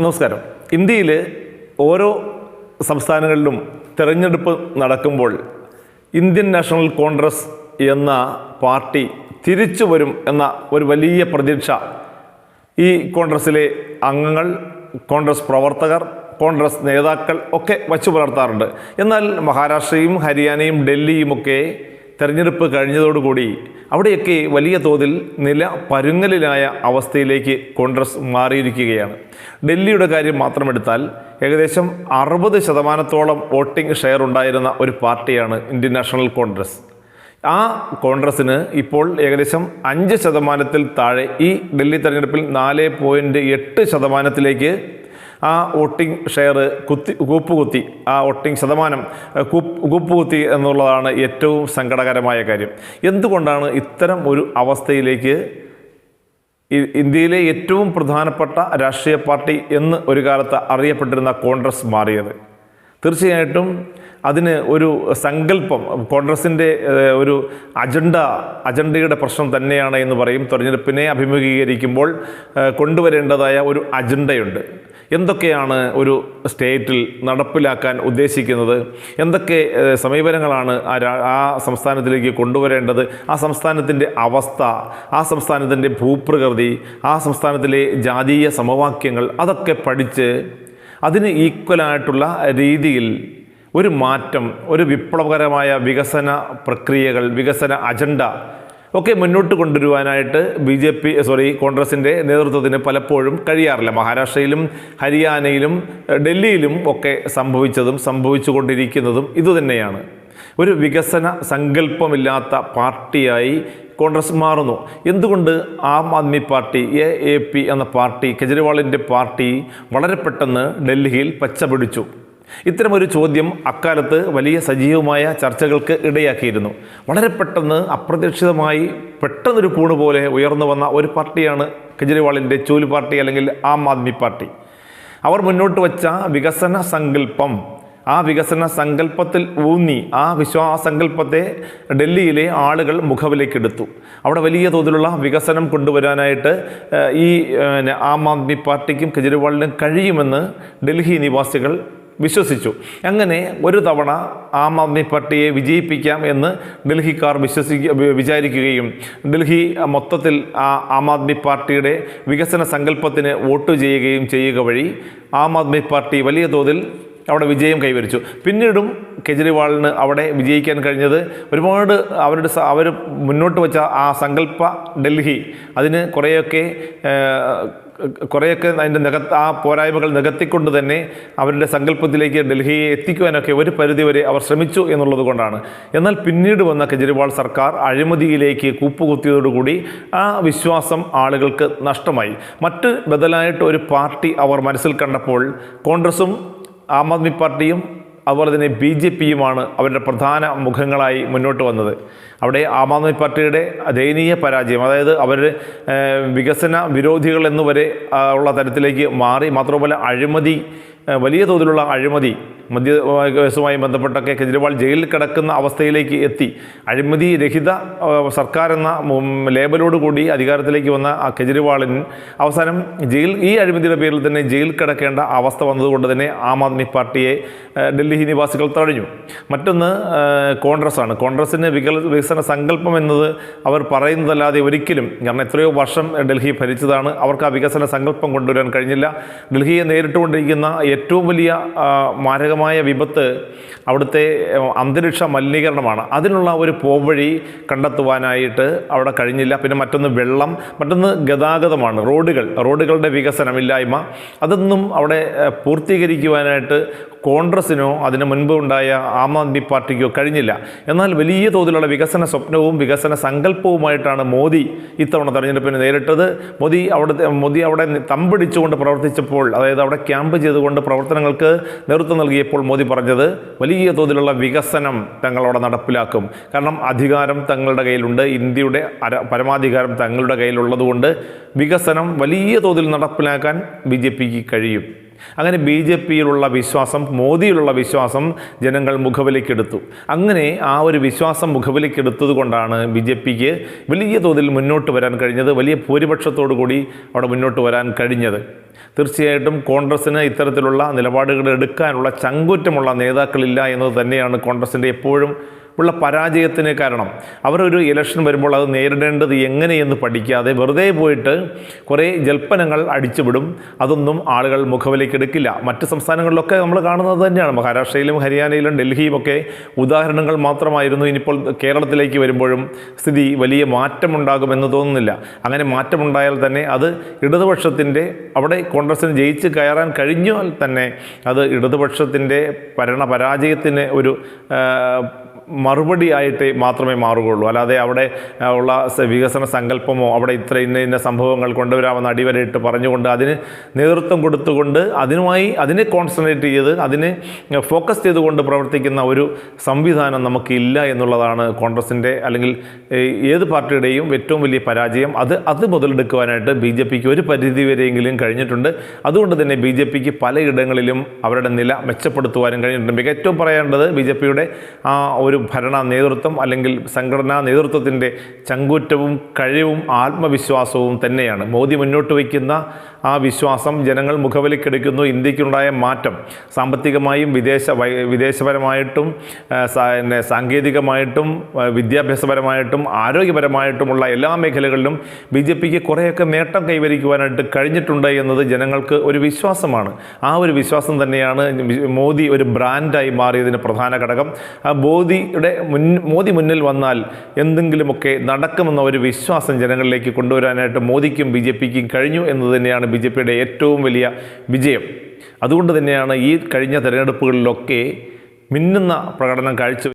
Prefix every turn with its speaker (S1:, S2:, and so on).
S1: നമസ്കാരം. ഇന്ത്യയിൽ ഓരോ സംസ്ഥാനങ്ങളിലും തിരഞ്ഞെടുപ്പ് നടക്കുമ്പോൾ ഇന്ത്യൻ നാഷണൽ കോൺഗ്രസ് എന്ന പാർട്ടി തിരിച്ചു വരും എന്ന ഒരു വലിയ പ്രതീക്ഷ ഈ കോൺഗ്രസ്സിലെ അംഗങ്ങൾ കോൺഗ്രസ് പ്രവർത്തകർ കോൺഗ്രസ് നേതാക്കൾ ഒക്കെ വച്ചു പുലർത്താറുണ്ട്. എന്നാൽ മഹാരാഷ്ട്രയും ഹരിയാനയും ഡൽഹിയുമൊക്കെ തെരഞ്ഞെടുപ്പ് കഴിഞ്ഞതോടുകൂടി അവിടെയൊക്കെ വലിയ തോതിൽ നില പരുങ്ങലിലായ അവസ്ഥയിലേക്ക് കോൺഗ്രസ് മാറിയിരിക്കുകയാണ്. ഡൽഹിയുടെ കാര്യം മാത്രമെടുത്താൽ ഏകദേശം അറുപത് ശതമാനത്തോളം വോട്ടിംഗ് ഷെയർ ഉണ്ടായിരുന്ന ഒരു പാർട്ടിയാണ് ഇന്ത്യൻ നാഷണൽ കോൺഗ്രസ്. ആ കോൺഗ്രസ്സിന് ഇപ്പോൾ ഏകദേശം അഞ്ച് ശതമാനത്തിൽ താഴെ ഈ ഡൽഹി തെരഞ്ഞെടുപ്പിൽ നാല് പോയിന്റ് എട്ട് ശതമാനത്തിലേക്ക് ആ വോട്ടിംഗ് ഷെയർ കുത്തി കൂപ്പുകുത്തി ആ വോട്ടിംഗ് ശതമാനം കൂപ്പുകുത്തി എന്നുള്ളതാണ് ഏറ്റവും സങ്കടകരമായ കാര്യം. എന്തുകൊണ്ടാണ് ഇത്തരം ഒരു അവസ്ഥയിലേക്ക് ഇന്ത്യയിലെ ഏറ്റവും പ്രധാനപ്പെട്ട രാഷ്ട്രീയ പാർട്ടി എന്ന് ഒരു കാലത്ത് അറിയപ്പെട്ടിരുന്ന കോൺഗ്രസ് മാറിയത്? തീർച്ചയായിട്ടും അതിന് ഒരു സങ്കല്പം കോൺഗ്രസിന്റെ ഒരു അജണ്ട അജണ്ടയുടെ പ്രശ്നം തന്നെയാണ് എന്ന് പറയും. തെരഞ്ഞെടുപ്പിനെ അഭിമുഖീകരിക്കുമ്പോൾ കൊണ്ടുവരേണ്ടതായ ഒരു അജണ്ടയുണ്ട്. എന്തൊക്കെയാണ് ഒരു സ്റ്റേറ്റിൽ നടപ്പിലാക്കാൻ ഉദ്ദേശിക്കുന്നത്? എന്തൊക്കെ സമീപനങ്ങളാണ് ആ ആ സംസ്ഥാനത്തിലേക്ക് കൊണ്ടുവരേണ്ടത്? ആ സംസ്ഥാനത്തിന്റെ അവസ്ഥ ആ സംസ്ഥാനത്തിന്റെ ഭൂപ്രകൃതി ആ സംസ്ഥാനത്തിലെ ജാതീയ സമവാക്യങ്ങൾ അതൊക്കെ പഠിച്ച് അതിന് ഈക്വലായിട്ടുള്ള രീതിയിൽ ഒരു മാറ്റം ഒരു വിപ്ലവകരമായ വികസന പ്രക്രിയകൾ വികസന അജണ്ട ഒക്കെ മുന്നോട്ട് കൊണ്ടുവരുവാനായിട്ട് ബി ജെ പി സോറി കോൺഗ്രസിന്റെ നേതൃത്വത്തിന് പലപ്പോഴും കഴിയാറില്ല. മഹാരാഷ്ട്രയിലും ഹരിയാനയിലും ഡൽഹിയിലും ഒക്കെ സംഭവിച്ചതും സംഭവിച്ചുകൊണ്ടിരിക്കുന്നതും ഇതുതന്നെയാണ് ഒരു വികസന സങ്കല്പമില്ലാത്ത പാർട്ടിയായി കോൺഗ്രസ് മാറുന്നു. എന്തുകൊണ്ട് Aam Aadmi party A A P എന്ന പാർട്ടി കെജ്രിവാളിന്റെ പാർട്ടി വളരെ പെട്ടെന്ന് ഡൽഹിയിൽ പച്ചപിടിച്ചു? ഇത്തരമൊരു ചോദ്യം അക്കാലത്ത് വലിയ സജീവമായ ചർച്ചകൾക്ക് ഇടയാക്കിയിരുന്നു. വളരെ പെട്ടെന്ന് അപ്രതീക്ഷിതമായി പെട്ടെന്നൊരു കൂണ് പോലെ ഉയർന്നു വന്ന ഒരു പാർട്ടിയാണ് കെജ്രിവാളിന്റെ ചൂൽ പാർട്ടി അല്ലെങ്കിൽ ആം ആദ്മി പാർട്ടി. അവർ മുന്നോട്ട് വച്ച വികസന സങ്കല്പം ആ വികസന സങ്കല്പത്തിൽ ഊന്നി ആ വിശ്വാസങ്കല്പത്തെ ഡൽഹിയിലെ ആളുകൾ മുഖവിലേക്കെടുത്തു. അവിടെ വലിയ തോതിലുള്ള വികസനം കൊണ്ടുവരാനായിട്ട് ഈ ആം ആദ്മി പാർട്ടിക്കും കെജ്രിവാളിനും കഴിയുമെന്ന് ഡൽഹി നിവാസികൾ വിശ്വസിച്ചു. അങ്ങനെ ഒരു തവണ ആം ആദ്മി പാർട്ടിയെ വിജയിപ്പിക്കാം എന്ന് ഡൽഹിക്കാർ വിശ്വസിക്ക വിചാരിക്കുകയും ഡൽഹി മൊത്തത്തിൽ ആ ആം ആദ്മി പാർട്ടിയുടെ വികസന സങ്കല്പത്തിന് വോട്ട് ചെയ്യുകയും ചെയ്യുക വഴി ആം ആദ്മി പാർട്ടി വലിയ തോതിൽ അവിടെ വിജയം കൈവരിച്ചു. പിന്നീടും കെജ്രിവാളിന് അവിടെ വിജയിക്കാൻ കഴിഞ്ഞത് ഒരുപാട് അവരുടെ അവർ മുന്നോട്ട് വെച്ച ആ സങ്കല്പ ഡൽഹി അതിന് കുറേയൊക്കെ കുറേയൊക്കെ അതിന്റെ നികത്ത് ആ പോരായ്മകൾ നികത്തിക്കൊണ്ട് തന്നെ അവരുടെ സങ്കല്പത്തിലേക്ക് ഡൽഹിയെ എത്തിക്കുവാനൊക്കെ ഒരു പരിധിവരെ അവർ ശ്രമിച്ചു എന്നുള്ളത് കൊണ്ടാണ്. എന്നാൽ പിന്നീട് വന്ന കെജ്രിവാൾ സർക്കാർ അഴിമതിയിലേക്ക് കൂപ്പുകുത്തിയതോടുകൂടി ആ വിശ്വാസം ആളുകൾക്ക് നഷ്ടമായി. മറ്റ് ബദലായിട്ട് ഒരു പാർട്ടി അവർ മനസ്സിൽ കണ്ടപ്പോൾ കോൺഗ്രസും ആം ആദ്മി പാർട്ടിയും അതുപോലെ തന്നെ ബി ജെ പിയുമാണ് അവരുടെ പ്രധാന മുഖങ്ങളായി മുന്നോട്ട് വന്നത്. അവിടെ ആം ആദ്മി പാർട്ടിയുടെ ദയനീയ പരാജയം അതായത് അവർ വികസന വിരോധികൾ എന്നുവരെ ഉള്ള തരത്തിലേക്ക് മാറി. മാത്രമല്ല അഴിമതി വലിയ തോതിലുള്ള അഴിമതി മദ്യ കേസുമായി ബന്ധപ്പെട്ടൊക്കെ കെജ്രിവാൾ ജയിലിൽ കിടക്കുന്ന അവസ്ഥയിലേക്ക് എത്തി. അഴിമതി രഹിത സർക്കാർ എന്ന ലേബലോട് കൂടി അധികാരത്തിലേക്ക് വന്ന ആ കെജ്രിവാളിന് അവസാനം ജയിൽ ഈ അഴിമതിയുടെ പേരിൽ തന്നെ ജയിൽ കിടക്കേണ്ട അവസ്ഥ വന്നതുകൊണ്ട് തന്നെ ആം ആദ്മി പാർട്ടിയെ ഡൽഹി നിവാസികൾ തഴഞ്ഞു മറ്റൊന്ന് കോൺഗ്രസ് ആണ് വികല വികസന സങ്കല്പം എന്നത് അവർ പറയുന്നതല്ലാതെ ഒരിക്കലും കാരണം എത്രയോ വർഷം ഡൽഹി ഭരിച്ചതാണ്. അവർക്ക് ആ വികസന സങ്കല്പം കൊണ്ടുവരാൻ കഴിഞ്ഞില്ല. ഡൽഹിയെ നേരിട്ടുകൊണ്ടിരിക്കുന്ന ഏറ്റവും വലിയ മാരകമായ വിപത്ത് അവിടുത്തെ അന്തരീക്ഷ മലിനീകരണമാണ്. അതിനുള്ള ഒരു പോവഴി കണ്ടെത്തുവാനായിട്ട് അവിടെ കഴിഞ്ഞില്ല. പിന്നെ മറ്റൊന്ന് വെള്ളം മറ്റൊന്ന് ഗതാഗതമാണ് റോഡുകൾ റോഡുകളുടെ വികസനമില്ലായ്മ. അതൊന്നും അവിടെ പൂർത്തീകരിക്കുവാനായിട്ട് കോൺഗ്രസിനോ അതിന് മുൻപ് ഉണ്ടായ ആം ആദ്മി പാർട്ടിക്കോ കഴിഞ്ഞില്ല. എന്നാൽ വലിയ തോതിലുള്ള വികസന സ്വപ്നവും വികസന സങ്കല്പവുമായിട്ടാണ് മോദി ഇത്തവണ തെരഞ്ഞെടുപ്പിന് നേരിട്ടത്. മോദി അവിടെ മോദി അവിടെ തമ്പടിച്ചുകൊണ്ട് പ്രവർത്തിച്ചപ്പോൾ അതായത് അവിടെ ക്യാമ്പ് ചെയ്തുകൊണ്ട് പ്രവർത്തനങ്ങൾക്ക് നേതൃത്വം നൽകിയപ്പോൾ മോദി പറഞ്ഞത് വലിയ തോതിലുള്ള വികസനം തങ്ങളവിടെ നടപ്പിലാക്കും. കാരണം അധികാരം തങ്ങളുടെ കയ്യിലുണ്ട്. ഇന്ത്യയുടെ പരമാധികാരം തങ്ങളുടെ കയ്യിലുള്ളതുകൊണ്ട് വികസനം വലിയ തോതിൽ നടപ്പിലാക്കാൻ ബി ജെ പിക്ക് കഴിയും. അങ്ങനെ ബി ജെ പിയിലുള്ള വിശ്വാസം മോദിയിലുള്ള വിശ്വാസം ജനങ്ങൾ മുഖവിലേക്കെടുത്തു അങ്ങനെ ആ ഒരു വിശ്വാസം മുഖവിലേക്കെടുത്തത് കൊണ്ടാണ് ബി ജെ പിക്ക് വലിയ തോതിൽ മുന്നോട്ട് വരാൻ കഴിഞ്ഞത് വലിയ ഭൂരിപക്ഷത്തോടു കൂടി അവിടെ മുന്നോട്ട് വരാൻ കഴിഞ്ഞത്. തീർച്ചയായിട്ടും കോൺഗ്രസ്സിന് ഇത്തരത്തിലുള്ള നിലപാടുകൾ എടുക്കാനുള്ള ചങ്കുറ്റമുള്ള നേതാക്കളില്ല എന്നത് തന്നെയാണ് കോൺഗ്രസിന്റെ എപ്പോഴും ഉള്ള പരാജയത്തിന് കാരണം. അവരൊരു ഇലക്ഷൻ വരുമ്പോൾ അത് നേരിടേണ്ടത് എങ്ങനെയെന്ന് പഠിക്കാതെ വെറുതെ പോയിട്ട് കുറേ ജൽപ്പനങ്ങൾ അടിച്ചുവിടും. അതൊന്നും ആളുകൾ മുഖവിലേക്ക് എടുക്കില്ല. മറ്റ് സംസ്ഥാനങ്ങളിലൊക്കെ നമ്മൾ കാണുന്നത് തന്നെയാണ്. മഹാരാഷ്ട്രയിലും ഹരിയാനയിലും ഡൽഹിയും ഒക്കെ ഉദാഹരണങ്ങൾ മാത്രമായിരുന്നു. ഇനിയിപ്പോൾ കേരളത്തിലേക്ക് വരുമ്പോഴും സ്ഥിതി വലിയ മാറ്റമുണ്ടാകുമെന്ന് തോന്നുന്നില്ല. അങ്ങനെ മാറ്റമുണ്ടായാൽ തന്നെ അത് ഇടതുപക്ഷത്തിന്റെ അവിടെ കോൺഗ്രസിന് ജയിച്ച് കയറാൻ കഴിഞ്ഞാൽ തന്നെ അത് ഇടതുപക്ഷത്തിന്റെ ഭരണപരാജയത്തിന് ഒരു മറുപടിയായിട്ട് മാത്രമേ മാറുകയുള്ളൂ. അല്ലാതെ അവിടെ ഉള്ള വികസന സങ്കല്പമോ അവിടെ ഇത്ര ഇന്ന ഇന്ന സംഭവങ്ങൾ കൊണ്ടുവരാമെന്ന് അടിവരയിട്ട് പറഞ്ഞുകൊണ്ട് അതിന് നേതൃത്വം കൊടുത്തുകൊണ്ട് അതിനുമായി അതിനെ കോൺസെൻട്രേറ്റ് ചെയ്ത് അതിനെ ഫോക്കസ് ചെയ്തുകൊണ്ട് പ്രവർത്തിക്കുന്ന ഒരു സംവിധാനം നമുക്കില്ല എന്നുള്ളതാണ് കോൺഗ്രസിന്റെ അല്ലെങ്കിൽ ഏത് പാർട്ടിയുടെയും ഏറ്റവും വലിയ പരാജയം. അത് അത് മുതലെടുക്കുവാനായിട്ട് ബി ജെ പിക്ക് ഒരു പരിധി വരെയെങ്കിലും കഴിഞ്ഞിട്ടുണ്ട്. അതുകൊണ്ട് തന്നെ ബി ജെ പിക്ക് പലയിടങ്ങളിലും അവരുടെ നില മെച്ചപ്പെടുത്തുവാനും കഴിഞ്ഞിട്ടുണ്ട്. ഏറ്റവും പറയേണ്ടത് ബി ജെ പിയുടെ ആ ഒരു ഭരണ നേതൃത്വം അല്ലെങ്കിൽ സംഘടനാ നേതൃത്വത്തിന്റെ ചങ്കൂറ്റവും കഴിവും ആത്മവിശ്വാസവും തന്നെയാണ്. മോദി മുന്നോട്ട് വയ്ക്കുന്ന ആ വിശ്വാസം ജനങ്ങൾ മുഖവിലക്കെടുക്കുന്നു. ഇന്ത്യക്കുണ്ടായ മാറ്റം സാമ്പത്തികമായും വിദേശ വിദേശപരമായിട്ടും പിന്നെ സാങ്കേതികമായിട്ടും വിദ്യാഭ്യാസപരമായിട്ടും ആരോഗ്യപരമായിട്ടുമുള്ള എല്ലാ മേഖലകളിലും ബി ജെ പിക്ക് കുറേയൊക്കെ നേട്ടം കൈവരിക്കുവാനായിട്ട് കഴിഞ്ഞിട്ടുണ്ട് എന്നത് ജനങ്ങൾക്ക് ഒരു വിശ്വാസമാണ്. ആ ഒരു വിശ്വാസം തന്നെയാണ് മോദി ഒരു ബ്രാൻഡായി മാറിയതിന് പ്രധാന ഘടകം. ആ മോദിയുടെ മുൻ മോദി മുന്നിൽ വന്നാൽ എന്തെങ്കിലുമൊക്കെ നടക്കുമെന്ന ഒരു വിശ്വാസം ജനങ്ങളിലേക്ക് കൊണ്ടുവരാനായിട്ട് മോദിക്കും ബി ജെ പിക്കും കഴിഞ്ഞു എന്നത് തന്നെയാണ് ബി ജെ പിയുടെ ഏറ്റവും വലിയ വിജയം. അതുകൊണ്ട് തന്നെയാണ് ഈ കഴിഞ്ഞ തെരഞ്ഞെടുപ്പുകളിലൊക്കെ മിന്നുന്ന പ്രകടനം കാഴ്ച